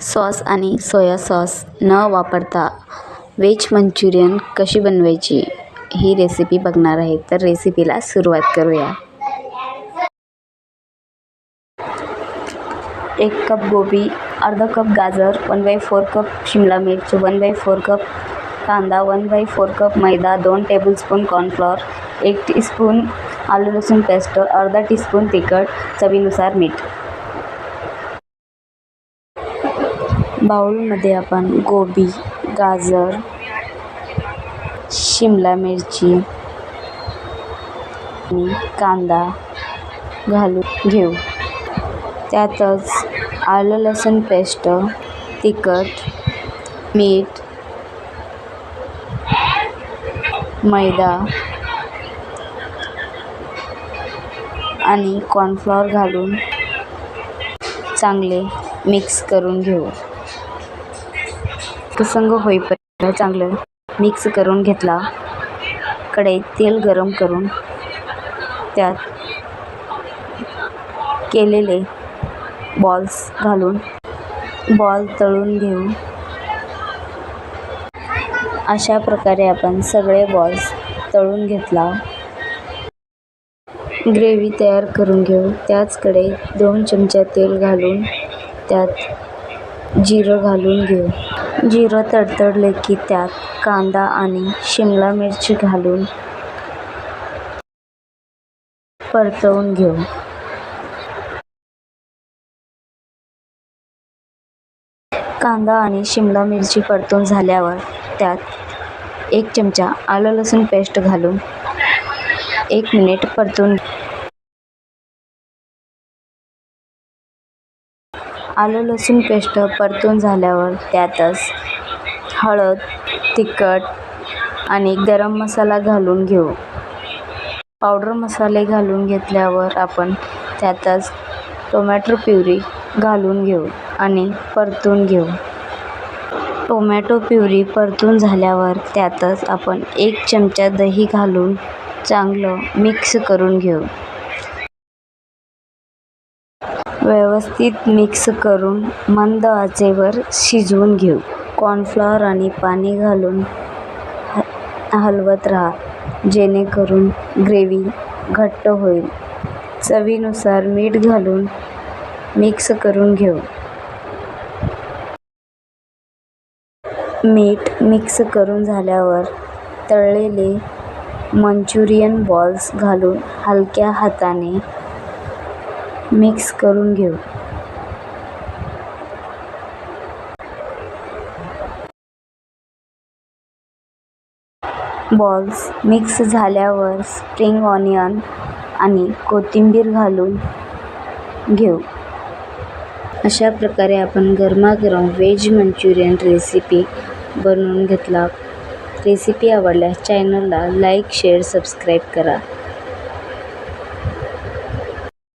Sauce आणि soya sauce न वापरता व्हेज मंचुरियन कशी बनवायची ही रेसिपी बघणार आहे. तर रेसिपीला सुरुवात करूया. एक कप गोबी अर्धा कप गाजर one by four cup Shimla मिर्च वन बाय फोर कप कांदा one by four cup maida दोन टेबलस्पून कॉर्नफ्लॉर एक टीस्पून आलू लसूण पेस्ट अर्धा टीस्पून तिखट चवीनुसार मीठ. बाउलमध्ये आपण गोबी गाजर शिमला मिरची आणि कांदा घालून घेऊ. त्यातच आलं लसूण पेस्ट तिखट मीठ मैदा आणि कॉर्नफ्लॉवर घालून चांगले मिक्स करून घेऊ. प्रसंग होईपर्यंत चांगलं मिक्स करून घेतला. कढईत तेल गरम करून त्यात केलेले बॉल्स घालून बॉल तळून घेऊ अशा प्रकारे आपण सगळे बॉल्स तळून घेतला. ग्रेव्ही तयार करून घेऊ. त्याचकडे दोन चमचा तेल घालून त्यात जिरं घालून घेऊ. जिरं तडतडले की त्यात कांदा आणि शिमला मिरची घालून परतवून घेऊ. कांदा आणि शिमला मिरची परतून झाल्यावर त्यात एक चमचा आलं लसूण पेस्ट घालून एक मिनिट परतून आलं लसूण पेस्ट परतून झाल्यावर त्यातच हळद तिखट आणि गरम मसाला घालून घेऊ. पावडर मसाले घालून घेतल्यावर आपण त्यातच टोमॅटो प्युरी घालून घेऊ आणि परतून घेऊ. टोमॅटो प्युरी परतून झाल्यावर त्यातच आपण एक चमचा दही घालून चांगलं मिक्स करून घेऊ. व्यवस्थित मिक्स करून मंद आचेवर शिजवून घेऊ. कॉर्नफ्लॉवर आणि पाणी घालून ह हलवत राहा. जेणेकरून ग्रेव्ही घट्ट होईल. चवीनुसार मीठ घालून मिक्स करून घेऊ. मीठ मिक्स करून झाल्यावर तळलेले मंचुरियन बॉल्स घालून हलक्या हाताने मिक्स करून घेऊ. बॉल्स मिक्स झाल्यावर स्प्रिंग ऑनियन आणि कोथिंबीर घालून घेऊ. अशा प्रकारे आपण गरमागरम व्हेज मंचुरियन रेसिपी बनवून घेतला. रेसिपी आवडल्यास चॅनलला लाईक शेअर सबस्क्राईब करा.